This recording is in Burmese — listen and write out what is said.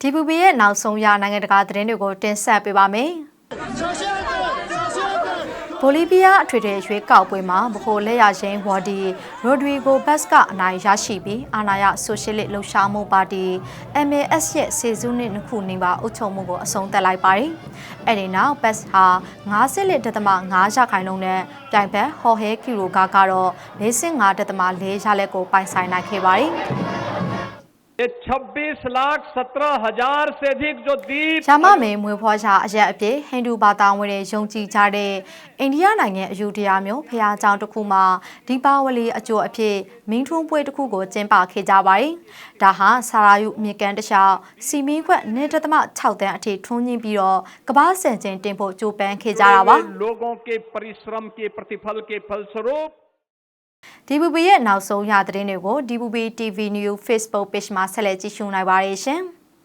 DPP ရဲ့နောက်ဆုံးရနိုင်ငံတကာသတင်းတွေကိုတင်ဆက်ပေးပါမယ်ဘိုလီးဗီးယားအထွေထွေရွေးကောက်ပွဲမှာဗဟိုလက်ရရင်ဝါဒီရိုဒရီဂိုဘတ်ကအနိုင်ရရှိပြီးအာဏာရဆိုရှယ်လစ်လှုပ်ရှားမှုပါတီ MAS ရဲ့စေစုနှစ်နှစ်ခုနေပါအုပ်ချုပ်မှုကိုအဆုံးသတ်လိုက်ပါတယ်။အဲဒီနောက်ဘတ်ဟာ90.5ရာခိုင်နှုန်းနဲ့ပြိုင်ဘက်ဟော်ဟဲကီရိုဂါကတော့45.4ရာလက်ကိုပိုင်ဆိုင်နိုင်ခဲ့ပါတယ်။ ये 26 लाख सत्रह हजार से अधिक जो दीप ဂျာမမေမွေဖွားချအရက်အပြည့်ဟိန္ဒူဘာသာဝင်တွေယုံကြည်ကြတဲ့အိန္ဒိယနိုင်ငံအယူတရားမျိုးဖျားကြောင်တစ်ခုမှာဒီပါဝလီအကျိုးအဖြစ်မင်းထွန်းပွဲတစ်ခုကိုကျင်းပခဲ့ကြပါတယ်။ဒါဟာဆာရာယုမြေကန်တခြားစီမင်းခွက်1.6တန်းအထိထွန်းညင်းပြီးတော့ကဘာစံချင်းတင်ဖို့ကြိုးပမ်းခဲ့ကြတာပါ။ लोगों के परिश्रम के प्रतिफल के फलस्वरूप DBB ရဲ့နောက်ဆုံးရသတင်းတွေကို DBB TV News Facebook Page မှာဆက်လက်ကြည့်ရှုနိုင်ပါတယ်ရှင်။